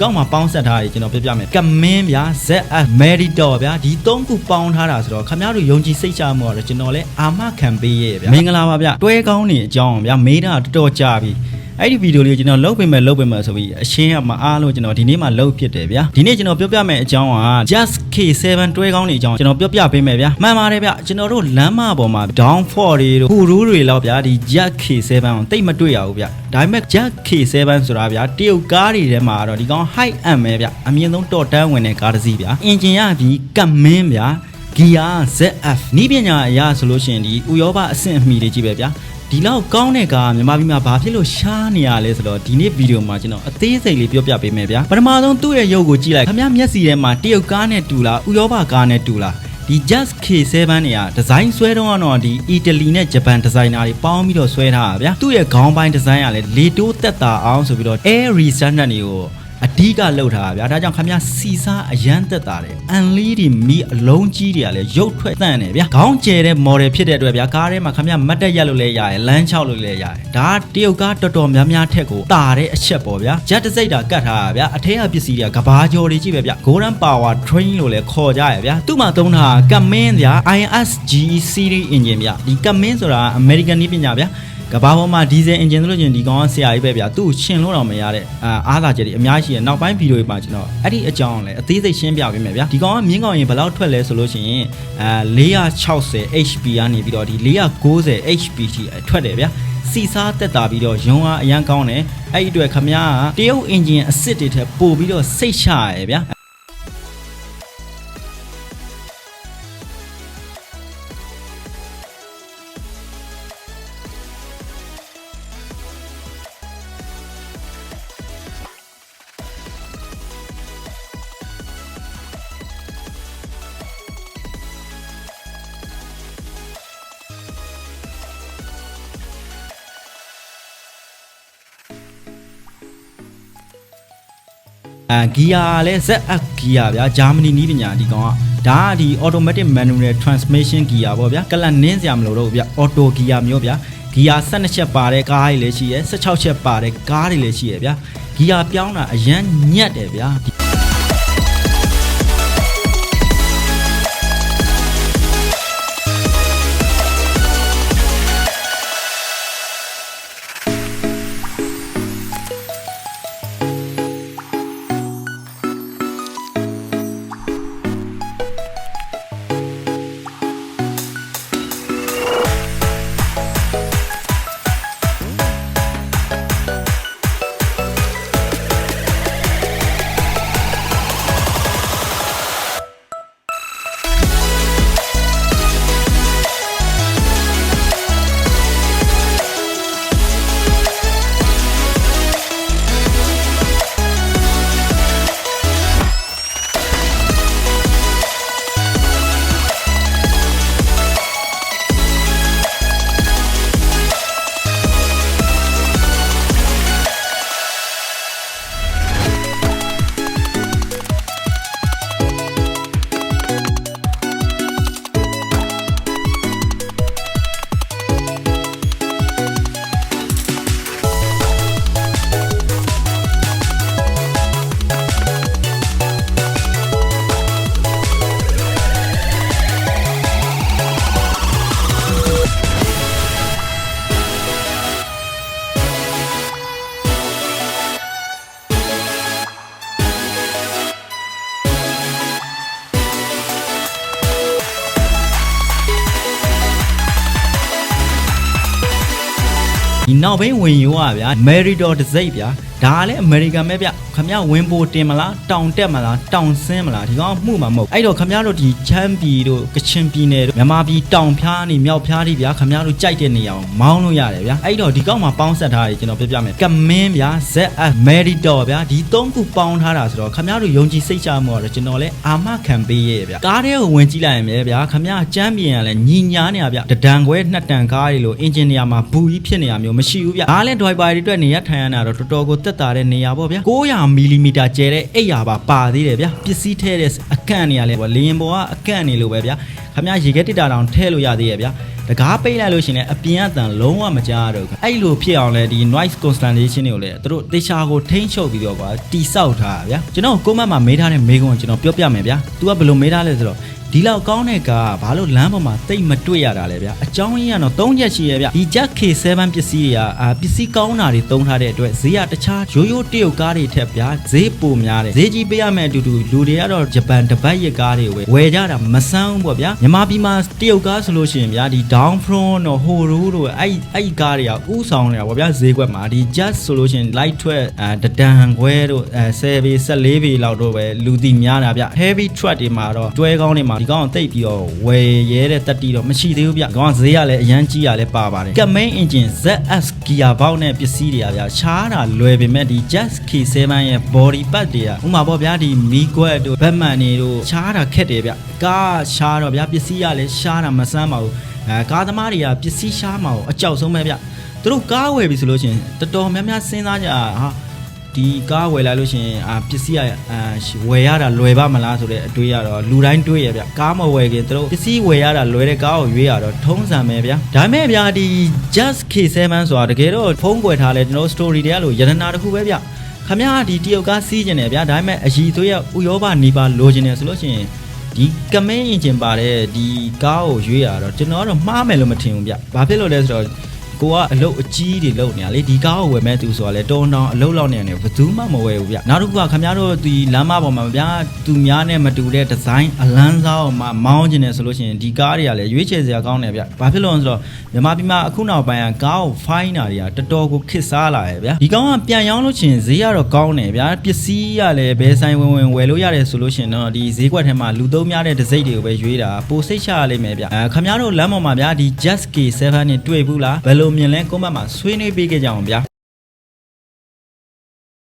ကောက်မှာပေါင်းဆက်ထားတယ်ကျွန်တော်ပြပြမယ်ကမင်းဗျာ ZF Meritor ဗျာဒီသုံးခုပေါင်းထားတာဆိုတော့ခင်ဗျားတို့ယုံကြည်စိတ်ချမှုကတော့ကျွန်တော်လည်းအာမခံပေးရဲ့ဗျာမင်္ဂလာပါဗျာတွဲကောင်းနေအကြောင်းဗျာမေးတာတော်တော်ကြာပြီ အဲ့ဒီဗီဒီယိုလေးကိုကျွန်တော်လုပ်ပေးမယ်လုပ်ပေးမယ်ဆိုပြီးအရှင်းကမအားလို့ကျွန်တော်ဒီနေ့မှလုပ်ဖြစ်တယ်ဗျာဒီနေ့ကျွန်တော်ပြောပြမယ်အကြောင်းက Just K7 တွဲကောင်းနေအကြောင်းကျွန်တော်ပြောပြပေးမယ်ဗျာမှန်ပါတယ်ဗျကျွန်တော်တို့လမ်းမပေါ်မှာ down for တွေတို့ဟူရူးတွေလောက်ဗျာဒီ Just K7 ကိုတိတ်မတွေ့ရဘူးဗျဒါပေမဲ့ Just K7 ဆိုတာဗျာတရုတ်ကားတွေထဲမှာတော့ဒီကောင် high end ပဲဗျအမြင့်ဆုံးတော့တန်းဝင်တဲ့ကားတစ်စီးဗျာအင်ဂျင်ရပြီးကပ်မင်းဗျာ Gear ZF နီးပညာအရာဆိုလို့ရှိရင်ဒီဥရောပအဆင့်အမီတွေကြီးပဲဗျာ ဒီလောက်ကောင်းတဲ့ကားမြန်မာပြည်မှာဘာဖြစ်လို့ရှားနေရလဲဆိုတော့ဒီနေ့ဗီဒီယိုမှာကျွန်တော်အသေးစိတ်လေးပြောပြပေးမယ်ဗျာပထမဆုံးသူ့ရဲ့ရုပ်ကိုကြည့်လိုက်ခင်ဗျားမျက်စိထဲမှာတရုတ်ကားနဲ့တူလားဥရောပကားနဲ့တူလားဒီ Just K7 တွေကဒီဇိုင်းဆွဲတော့ကတော့ဒီအီတလီနဲ့ဂျပန်ဒီဇိုင်နာတွေပေါင်းပြီးတော့ဆွဲထားတာဗျာသူ့ရဲ့ခေါင်းပိုင်းဒီဇိုင်းကလည်းလေတိုးတက်တာအောင်ဆိုပြီးတော့ Air Resistance တွေကို အဓိကလှုပ်ထားတာဗျာဒါကြောင့်ခင်ဗျားစီစားအရန်သက်တာတယ်အန်လီဒီမီအလုံးကြီးတွေကလည်းရုပ်ထွက်တန့်တယ်ဗျာခေါင်းကျဲတဲ့ model ဖြစ်တဲ့အတွက်ဗျာကားထဲမှာခင်ဗျားမတ်တက်ရက်လို့လည်းရတယ်လမ်းချောက်လို့လည်းရတယ်ဒါကတရုတ်ကားတော်တော်များများထက်ကိုတာတဲ့အချက်ပေါ့ဗျာဂျက်တစ်စိတ်တာကတ်ထားတာဗျာအထက်ကပစ္စည်းတွေကကဘာကျော်တွေကြီးပဲဗျာ Golden Power Train လို့လည်းခေါ်ကြရဗျာသူ့မှာသုံးတာကမင်းဗျာ ISG series engine ဗျာဒီကမင်းဆိုတာ American နည်းပညာဗျာ ကဘာပေါ်မှာဒီဇယ်အင်ဂျင်ဆိုလို့ချင်းဒီကောင်ကဆရာကြီးပဲဗျာသူ့ကိုရှင်လို့တော့မရတဲ့အာအားသာချက်တွေအများကြီးရနောက်ပိုင်းဗီဒီယိုတွေမှာကျွန်တော်အဲ့ဒီအကြောင်းလည်းအသေးစိတ်ရှင်းပြပေးမယ်ဗျာဒီကောင်ကမြင်းကောင်ရင်ဘယ်လောက်ထွက်လဲဆိုလို့ရှိရင်အာ460 HP ကနေပြီးတော့ဒီ490 HP ထိထွက်တယ်ဗျာစီစားတက်တာပြီးတော့ရုံးအားအရန်ကောင်းတယ်အဲ့ဒီအတွက်ခမ ्या တရုတ်အင်ဂျင်အစ်စ်တွေထက်ပိုပြီးတော့စိတ်ချရယ်ဗျာ အာဂီယာလည်း ZF ဂီယာဗျာဂျာမနီနီးပညာဒီကောင်ကဒါကဒီ automatic manual transmission ဂီယာပေါ့ဗျာကလန်နင်းစရာမလိုတော့ဘူးဗျာ auto ဂီယာမျိုးဗျာဂီယာ12ချက်ပါတဲ့ကားတွေလည်းရှိရယ်16ချက်ပါတဲ့ကားတွေလည်းရှိရယ်ဗျာဂီယာပြောင်းတာအရန်ညက်တယ်ဗျာ ဒီနောက်ဘင်းဝင်ရိုးอ่ะဗျာ Meritor တစ်စိတ်ဗျာ ဒါကလည်း American ပဲဗျခမရဝင်ပိုတင်မလားတောင်တက်မလားတောင်ဆင်းမလားဒီကောင်ကမှုမှာမဟုတ်အဲ့တော့ခမရတို့ဒီချမ်းပြည်တို့ကချင်ပြည်နယ်တို့မြန်မာပြည်တောင်ဖျားနေမြောက်ဖျားတွေဗျာခမရတို့ကြိုက်တဲ့နေရာကိုမောင်းလို့ရတယ်ဗျာအဲ့တော့ဒီကောင်မှာပေါင်းဆက်ထားတယ်ကျွန်တော်ပြပြမယ်ကမင်းဗျာ ZF Meritor ဗျာဒီသုံးခုပေါင်းထားတာဆိုတော့ခမရတို့ယုံကြည်စိတ်ချမှုကတော့ကျွန်တော်လည်းအာမခံပေးရဲ့ဗျာကားထဲကိုဝင်ကြည့်လိုက်ရင်ပဲဗျာခမရချမ်းပြည်ရလည်းညီညာနေရဗျာတဒံခွဲနှစ်တန်ကားတွေလို့အင်ဂျင်နီယာမှာဘူကြီးဖြစ်နေရမျိုးမရှိဘူးဗျာဒါလည်းဒိုင်ဘာတွေအတွက်နေရထိုင်ရတာတော့တော်တော်ကိုတက်တာတဲ့နေရာပေါ့ဗျာ900မီလီမီတာကျဲတဲ့အိပ်ရာပါပါသေးတယ်ဗျာပစ္စည်းထဲတဲ့အကန့်နေရလဲလေရင်ပေါ်ကအကန့်နေလို့ပဲဗျာခမရရေခဲတစ်တာတောင်ထဲလို့ရသေးရဲ့ဗျာတကားပိတ်လိုက်လို့ရှရင်လည်းအပြင်အတန်လုံးဝမကြားရတော့ဘူးအဲ့လိုဖြစ်အောင်လဲဒီ noise cancellation တွေကိုလည်းသူတို့တေချာကိုထိန်းချုပ်ပြီးတော့ကွာတိဆောက်ထားတာဗျာကျွန်တော်ကိုမတ်မှာမေးထားတဲ့မေးခွန်းကိုကျွန်တော်ပြောပြမယ်ဗျာ तू ကဘယ်လိုမေးထားလဲဆိုတော့ ဒီလောက်ကောင်းတဲ့ကားကဘာလို့လမ်းပေါ်မှာတိတ်မတွေ့ရတာလဲဗျာအကြောင်းရင်းကတော့၃ချက်ရှိရဗျာဒီ Jack K7 ပစ္စည်းတွေကအာပစ္စည်းကောင်းတာတွေသုံးထားတဲ့အတွက်ဈေးကတခြားရိုးရိုးတရုတ်ကားတွေထက်ဗျာဈေးပိုများတယ်ဈေးကြီးပေးရမယ်အတူတူလူတွေကတော့ဂျပန်တပတ်ရက်ကားတွေကိုပဲဝယ်ကြတာမဆန်းဘူးပေါ့ဗျာမြန်မာပြည်မှာတရုတ်ကားဆိုလို့ရှိရင်ဗျာဒီ down front တော့ horo တို့အဲ့အဲ့ဒီကားတွေကဥဆောင်နေတာပေါ့ဗျာဈေးကွက်မှာဒီ just ဆိုလို့ရှိရင် light ထွက်အဲတဒန်ခွဲတို့အဲ10ပေ14ပေလောက်တော့ပဲလူတီများတာဗျ heavy truck တွေမှာတော့တွဲကောင်းတွေမှာဒီကောင်တိတ်ပြီးတော့ဝယ်ရဲတဲ့တက်တီတော့မရှိသေးဘူးဗျဒီကောင်ကဈေးကလည်းအရန်ကြီးရလဲပါပါတယ်ကမိန် engine ZS gear box နဲ့ပစ္စည်းတွေကဗျရှားတာလွယ်ပေမဲ့ဒီ just K7 ရဲ့ body part တွေကဥမာပေါ့ဗျာဒီမီကွက်တို့ဘက်မန်တွေတို့ရှားတာခက်တယ်ဗျကားရှားတော့ဗျပစ္စည်းကလည်းရှားတာမဆန်းပါဘူးအဲကားသမားတွေကပစ္စည်းရှားမှာကိုအကြောက်ဆုံးပဲဗျသူတို့ကားဝယ်ပြီဆိုလို့ရှိရင်တော်တော်များများစဉ်းစားကြဟာ ဒီကားဝယ်လိုက်လို့ရှိရင်အာပစ္စည်းကအာဝယ်ရတာလွယ်ပါမလားဆိုတဲ့အတွေးရတော့လူတိုင်းတွေးရဗျကားမဝယ်ခင်သူတို့ပစ္စည်းဝယ်ရတာလွယ်တဲ့ကားကိုရွေးရတော့ထုံးစံပဲဗျဒါပေမဲ့ဗျာဒီ just K7 ဆိုတာတကယ်တော့ဖုန်းကွယ်ထားလဲကျွန်တော် story တွေကလို့ယရနာတစ်ခုပဲဗျခမရဒီတရုတ်ကားစီးကျင်တယ်ဗျာဒါပေမဲ့အည်သွေးရဥရောပနေပါလိုချင်တယ်ဆိုလို့ရှိရင်ဒီကမင်းအင်ဂျင်ပါတဲ့ဒီကားကိုရွေးရတော့ကျွန်တော်ကတော့မှားမယ်လို့မထင်ဘူးဗျဘာဖြစ်လို့လဲဆိုတော့ ကိုကအလုတ်အကြီးတွေလုပ်နေရလေဒီကားကိုဝယ်မဲ့သူဆိုတာလေတောင်းတောင်းအလုတ်လောက်နေတယ်ဘယ်သူမှမဝယ်ဘူးဗျနောက်တစ်ခုကခင်ဗျားတို့ဒီလမ်းမပေါ်မှာဗျာသူများနဲ့မတူတဲ့ဒီဇိုင်းအလန်းစားအောင်မှမောင်းကျင်တယ်ဆိုလို့ရှိရင်ဒီကားတွေကလည်းရွေးချယ်စရာကောင်းတယ်ဗျဘာဖြစ်လို့လဲဆိုတော့မြန်မာပြည်မှာအခုနောက်ပိုင်းကကားကိုဖိုင်းတာတွေကတော်တော်ကိုခစ်စားလာတယ်ဗျဒီကောင်ကပြန်ရောင်းလို့ရှိရင်ဈေးကတော့ကောင်းတယ်ဗျာပစ္စည်းကလည်းဘယ်ဆိုင်ဝင်ဝင်ဝယ်လို့ရတယ်ဆိုလို့ရှိရင်တော့ဒီဈေးကွက်ထဲမှာလူသုံးများတဲ့ဒစိမ့်တွေကိုပဲရွေးတာပိုစိတ်ချရလိမ့်မယ်ဗျအဲခင်ဗျားတို့လမ်းပေါ်မှာဗျာဒီ Just K7 နဲ့တွေ့ဘူးလားဘယ်လိုမြင်လဲကွန်မန့်မှာဆွေးနွေးပေးကြကြအောင်ဗျာ